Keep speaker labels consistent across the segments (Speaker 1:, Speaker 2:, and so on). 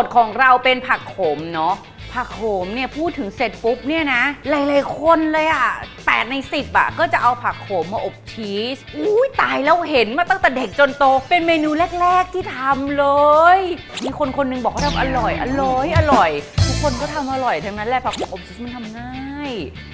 Speaker 1: ทย์ของเราเป็นผักโขมเนาะผักโขมเนี่ยพูดถึงเสร็จปุ๊บเนี่ยนะ หลายๆคนเลยอะแปดในสิบอะก็จะเอาผักโขมมาอบชีสอุ้ยตายแล้วเห็นมาตั้งแต่เด็กจนโต เป็นเมนูแรก ๆที่ทำเลย มีคนคนหนึงบอกเขาทำอร่อย อร่อย อร่อย ทุกคนก็ทำอร่อยทั้งนั้นแหละผักโขมอบชีสมันทำง่าย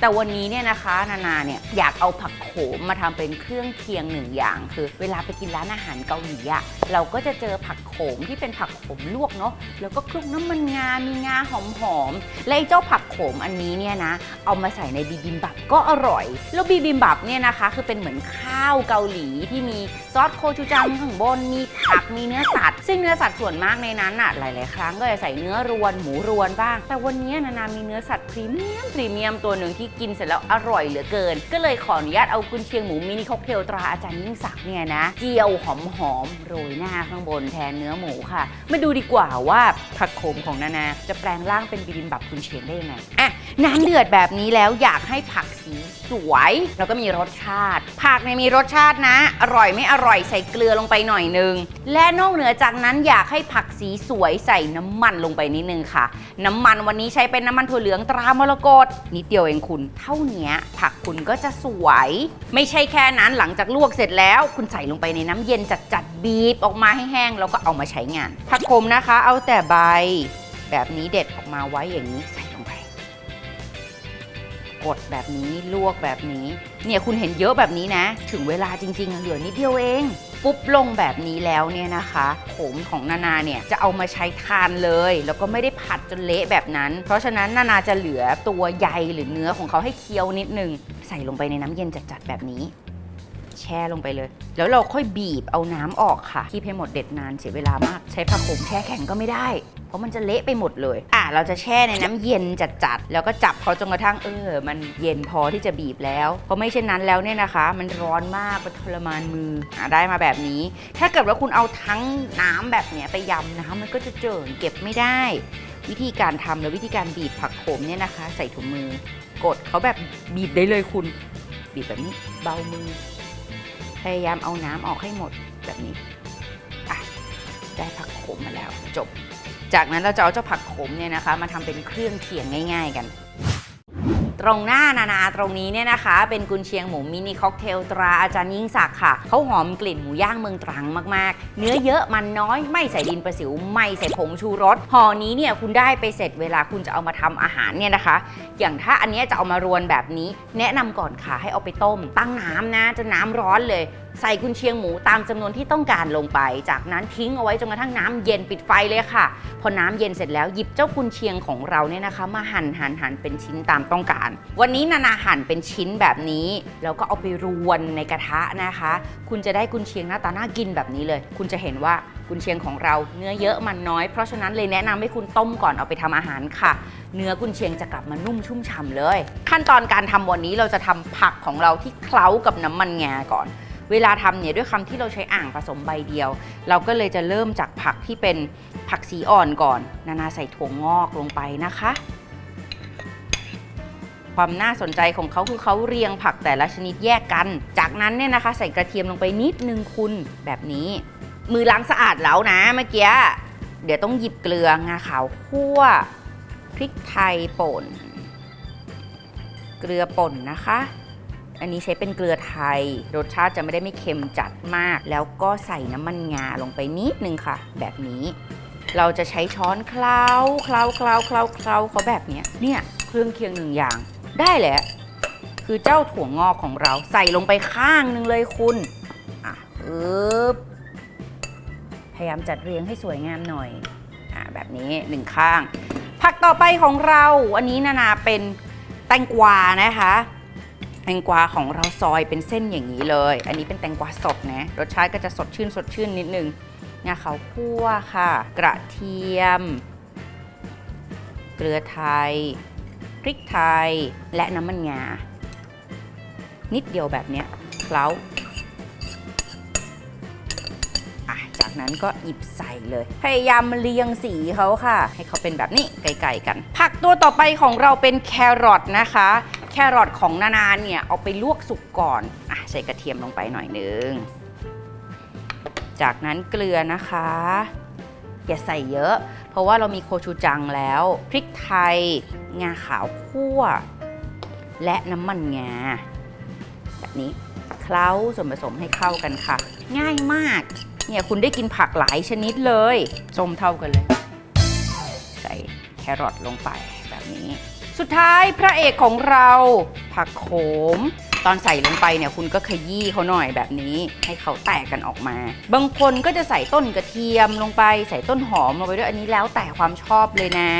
Speaker 1: แต่วันนี้เนี่ยนะคะนานาเนี่ยอยากเอาผักโขมมาทำเป็นเครื่องเคียงหนึ่งอย่าง คือ เวลาไปกินร้านอาหารเกาหลีอะเราก็จะเจอผักโขมที่เป็นผักโขมลวกเนาะแล้วก็คลุกน้ำมันงา มีงาหอมๆและไอ้เจ้าผักโขมอันนี้เนี่ยนะเอามาใส่ในบิบิมบับก็อร่อย แล้วบิบิมบับเนี่ยนะคะ คือเป็นเหมือนข้าวเกาหลีที่มีซอสโคชูจังข้างบนมีผักมีเนื้อสัตว์ ซึ่งเนื้อสัตว์ส่วนมากในนั้นอะหลาย ๆ ครั้งก็จะใส่เนื้อรวนหมูรวนบ้าง แต่วันนี้นานามีเนื้อสัตว์พรีเมียมพรีเมียมตัวหนึ่งที่กินเสร็จแล้วอร่อยเหลือเกิน ก็เลยขออนุญาตเอากุนเชียงหมูมินิค็อกเทลตราอาจารย์ยิ่งศักดิ์เนี่ยนะเจียวหอมๆโรยหน้าข้างบนแทนเนื้อหมูค่ะ มาดูดีกว่าว่าผักโขมของนานา จะแปลงร่างเป็นบิบิมบับกุนเชียงได้ยังไงอะน้ำเดือดแบบนี้แล้วอยากให้ผักสีสวยแล้วก็มีรสชาติ ผักเนี่ยมีรสชาตินะ อร่อยไม่อร่อยใส่เกลือลงไปหน่อยนึง และนอกเหนือจากนั้นอยากให้ผักสีสวยใส่น้ำมันลงไปนิดนึงค่ะ น้ำมันวันนี้ใช้เป็นน้ำมันถั่วเหลืองตรามรกตนิดเดียวเองคุณเท่าเนี้ยผักคุณก็จะสวย ไม่ใช่แค่นั้นหลังจากลวกเสร็จแล้ว คุณใส่ลงไปในน้ำเย็นจัดๆบีบออกมาให้แห้งแล้วก็เอามาใช้งานผักขมนะคะ เอาแต่ใบ แบบนี้เด็ดออกมาไว้อย่างนี้ใส่ กดแบบนี้ลวกแบบนี้ เนี่ยคุณเห็นเยอะแบบนี้นะ ถึงเวลาจริง ๆ เหลือนิดเดียวเองปุ๊บลงแบบนี้แล้วเนี่ยนะคะโขมของนานาเนี่ยจะเอามาใช้ทานเลย แล้วก็ไม่ได้ผัดจนเละแบบนั้น เพราะฉะนั้นนานาจะเหลือตัวใยหรือเนื้อของเขาให้เคี้ยวนิดนึง ใส่ลงไปในน้ำเย็นจัดๆแบบนี้ แช่ลงไปเลย แล้วเราค่อยบีบเอาน้ำออกค่ะที่ให้หมดเด็ดนานเสียเวลามาก ใช้ผักโขมแช่แข็งก็ไม่ได้ เพราะมันจะเละไปหมดเลย อะเราจะแช่ในน้ำเย็นจัดๆ แล้วก็จับเขาจนกระทั่งเออ มันเย็นพอที่จะบีบแล้ว เพราะไม่เช่นนั้นแล้วเนี่ยนะคะ มันร้อนมากมันทรมานมืออะได้มาแบบนี้ ถ้าเกิดว่าคุณเอาทั้งน้ำแบบเนี้ยไปยำน้ำมันก็จะเจิ่นเก็บไม่ได้ วิธีการทำและวิธีการบีบผักโขมเนี่ยนะคะ ใส่ถุงมือ กดเขาแบบบีบได้เลยคุณ บีบแบบนี้เบามือ พยายามเอาน้ำออกให้หมดแบบนี้อะได้ผักโขมมาแล้วจบ จากนั้นเราจะเอาเจ้าผักโขมเนี่ยนะคะ มาทำเป็นเครื่องเคียงง่าย ๆ กัน ตรงหน้านานาตรงนี้เนี่ยนะคะ เป็นกุนเชียงหมูมินิค็อกเทลตราอาจารย์ยิ่งศักดิ์ค่ะ เขาหอมกลิ่นหมูย่างเมืองตรังมากๆ เนื้อเยอะมันน้อยไม่ใส่ดินประสิว ไม่ใส่ผงชูรสห่อนี้เนี่ยคุณได้ไปเสร็จเวลาคุณจะเอามาทำอาหารเนี่ยนะคะ อย่างถ้าอันนี้จะเอามารวนแบบนี้ แนะนำก่อนค่ะให้เอาไปต้ม ตั้งน้ำนะจะน้ำร้อนเลยใส่กุนเชียงหมูตามจำนวนที่ต้องการลงไป จากนั้นทิ้งเอาไว้จนกระทั่งน้ำเย็นปิดไฟเลยค่ะ พอน้ำเย็นเสร็จแล้วหยิบเจ้ากุนเชียงของเราเนี่ยนะคะ มาหั่นหั่นหั่นเป็นชิ้นตามต้องการ วันนี้นานาหั่นเป็นชิ้นแบบนี้ แล้วก็เอาไปรวนในกระทะนะคะ คุณจะได้กุนเชียงหน้าตาน่ากินแบบนี้เลย คุณจะเห็นว่ากุนเชียงของเราเนื้อเยอะมันน้อย เพราะฉะนั้นเลยแนะนำให้คุณต้มก่อนเอาไปทำอาหารค่ะ เนื้อกุนเชียงจะกลับมานุ่มชุ่มฉ่ำเลย ขั้นตอนการทำวันนี้เราจะทำผักของเราที่เคล้ากับน้ำมันงาก่อน เวลาทำเนี่ยด้วยคำที่เราใช้อ่างผสมใบเดียว เราก็เลยจะเริ่มจากผักที่เป็นผักสีอ่อนก่อน นานาใส่ถั่วงอกลงไปนะคะ ความน่าสนใจของเขาคือเขาเรียงผักแต่ละชนิดแยกกัน จากนั้นเนี่ยนะคะ ใส่กระเทียมลงไปนิดนึงคุณแบบนี้ มือล้างสะอาดแล้วนะเมื่อกี้เดี๋ยวต้องหยิบเกลืองาขาวคั่วพริกไทยป่น เกลือป่นนะคะ อันนี้ใช้เป็นเกลือไทย รสชาติจะไม่ได้ไม่เค็มจัดมาก แล้วก็ใส่น้ำมันงาลงไปนิดนึงค่ะ แบบนี้ เราจะใช้ช้อนเคล้าเคล้าเคล้าเคล้าเคล้าเขาแบบนี้เนี่ยเครื่องเคียงหนึ่งอย่าง ได้แหละคือเจ้าถั่วงอกของเราใส่ลงไปข้างหนึ่งเลยคุณอะปึ๊บพยายามจัดเรียงให้สวยงามหน่อยอะแบบนี้หนึ่งข้าง ผักต่อไปของเรา อันนี้นานาเป็นแตงกวานะคะ แตงกวาของเราซอยเป็นเส้นอย่างนี้เลย อันนี้เป็นแตงกวาสดนะ รสชาติก็จะสดชื่นสดชื่นนิดนึงงาขาวคั่วค่ะ กระเทียม เกลือไทย พริกไทย และน้ำมันงา นิดเดียวแบบเนี้ยเคล้าจากนั้นก็หยิบใส่เลย พยายามเรียงสีเขาค่ะ ให้เขาเป็นแบบนี้ไกลๆกัน ผักตัวต่อไปของเราเป็นแครอทนะคะ รอทของนานาเนี่ยเอาไปลวกสุกก่อนอะใส่กระเทียมลงไปหน่อยนึง จากนั้นเกลือนะคะ อย่าใส่เยอะ เพราะว่าเรามีโคชูจังแล้ว พริกไทย งาขาวคั่ว และน้ำมันงา แบบนี้เคล้าส่วนผสมให้เข้ากันค่ะ ง่ายมาก เนี่ยคุณได้กินผักหลายชนิดเลยจมเท่ากันเลย ใส่แครอทลงไปแบบนี้ สุดท้ายพระเอกของเรา ผักโขม ตอนใส่ลงไปเนี่ยคุณก็ขยี้เขาหน่อยแบบนี้ ให้เขาแตกกันออกมา บางคนก็จะใส่ต้นกระเทียมลงไป ใส่ต้นหอมลงไปด้วยอันนี้แล้วแต่ความชอบเลยนะ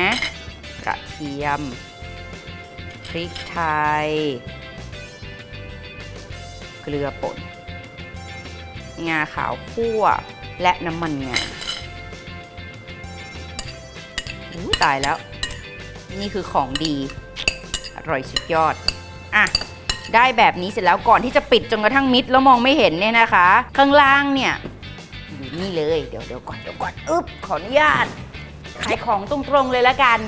Speaker 1: กระเทียม พริกไทย เกลือป่น งาขาวคั่ว และน้ำมันงาตายแล้ว นี่คือของดี อร่อยสุดยอด อะ ได้แบบนี้เสร็จแล้วก่อนที่จะปิดจนกระทั่งมิดแล้วมองไม่เห็นเนี่ยนะคะ ข้างล่างเนี่ยอยู่นี่เลยเดี๋ยวเดี๋ยวก่อนเดี๋ยวก่อนอึ๊บขออนุญาตขายของตรงๆเลยละกัน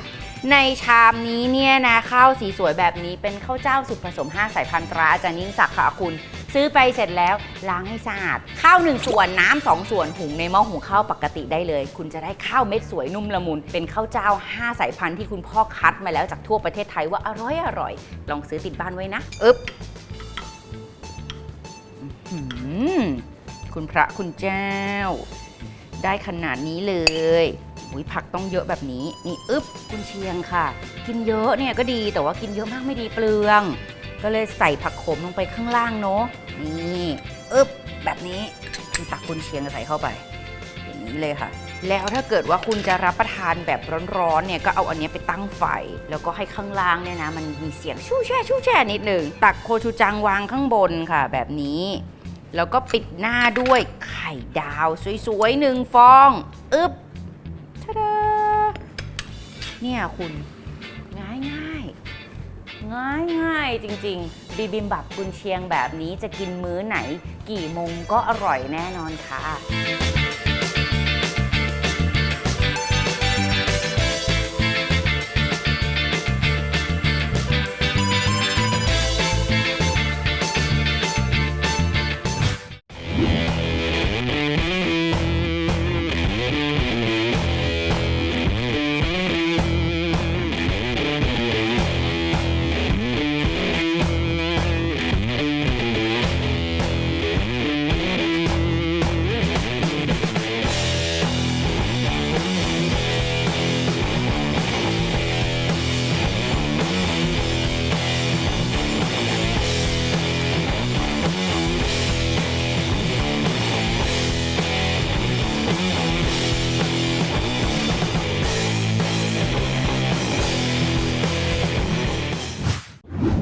Speaker 1: ในชามนี้เนี่ยนะข้าวสีสวยแบบนี้เป็นข้าวเจ้าสุกผสม 5 สายพันธุ์ตราอาจารย์ยิ่งศักดิ์ค่ะคุณ ซื้อไปเสร็จแล้วล้างให้สะอาด ข้าว1ส่วนน้ำสองส่วนหุงในหม้อหุงข้าวปกติได้เลย คุณจะได้ข้าวเม็ดสวยนุ่มละมุน เป็นข้าวเจ้า 5 สายพันธุ์ที่คุณพ่อคัดมาแล้วจากทั่วประเทศไทยว่าอร่อยอร่อย ลองซื้อติดบ้านไว้นะอึ๊บคุณพระคุณเจ้า ได้ขนาดนี้เลยอุ้ยผักต้องเยอะแบบนี้ นี่อึ๊บกุนเชียงค่ะ กินเยอะเนี่ยก็ดีแต่ว่ากินเยอะมากไม่ดีเปลือง ก็เลยใส่ผักโขมลงไปข้างล่างเนาะนี่อึ๊บแบบนี้ตักกุนเชียงใส่เข้าไป อย่างนี้เลยค่ะ แล้วถ้าเกิดว่าคุณจะรับประทานแบบร้อนๆเนี่ยก็เอาอันนี้ไปตั้งไฟ แล้วก็ให้ข้างล่างเนี่ยนะมันมีเสียงชู่แช่ชู่แช่นิดหนึ่งตักโคชูจังวางข้างบนค่ะ แบบนี้แล้วก็ปิดหน้าด้วยไข่ดาวสวยๆหนึ่งฟอง อึ๊บทะดาเนี่ยคุณ ง่ายง่ายๆ จริงๆ บิบิมบับกุนเชียงแบบนี้จะกินมื้อไหน กี่โมงก็อร่อยแน่นอนค่ะ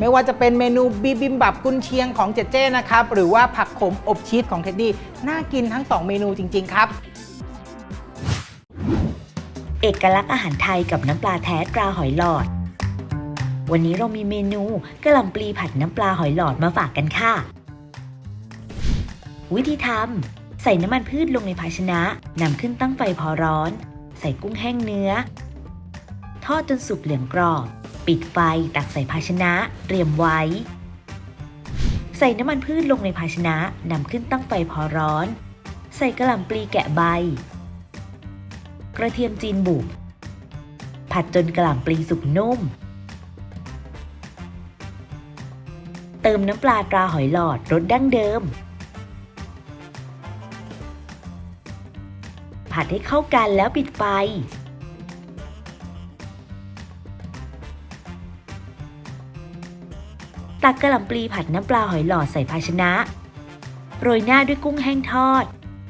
Speaker 2: ไม่ว่าจะเป็นเมนูบิบิมบับกุนเชียงของเจเจ้นะครับ หรือว่าผักขมอบชีสของเท็ดดี้น่ากินทั้ง 2 เมนูจริง ๆ ครับ
Speaker 3: เอกลักษณ์อาหารไทยกับน้ำปลาแท้ตราหอยหลอด วันนี้เรามีเมนูกระหล่ำปลีผัดน้ำปลาหอยหลอดมาฝากกันค่ะ วิธีทำใส่น้ำมันพืชลงในภาชนะนำขึ้นตั้งไฟพอร้อน ใส่กุ้งแห้งเนื้อ ทอดจนสุกเหลืองกรอบ ปิดไฟตักใส่ภาชนะเตรียมไว้ ใส่น้ำมันพืชลงในภาชนะนำขึ้นตั้งไฟพอร้อน ใส่กระหล่ำปลีแกะใบ กระเทียมจีนบุก ผัดจนกระหล่ำปลีสุกนุ่ม เติมน้ำปลาตราหอยหลอดรสดั้งเดิม ผัดให้เข้ากันแล้วปิดไฟ ตักกระหล่ำปลีผัดน้ำปลาหอยหลอดใส่ภาชนะ โรยหน้าด้วยกุ้งแห้งทอด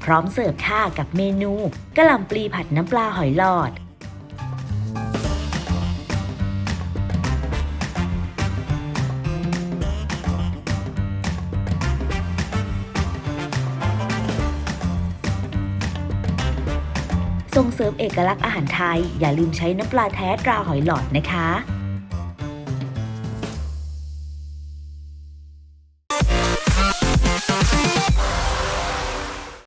Speaker 3: พร้อมเสิร์ฟค่ะกับเมนูกะหล่ำปลีผัดน้ำปลาหอยหลอดส่งเสริมเอกลักษณ์อาหารไทย อย่าลืมใช้น้ำปลาแท้ตราหอยหลอดนะคะ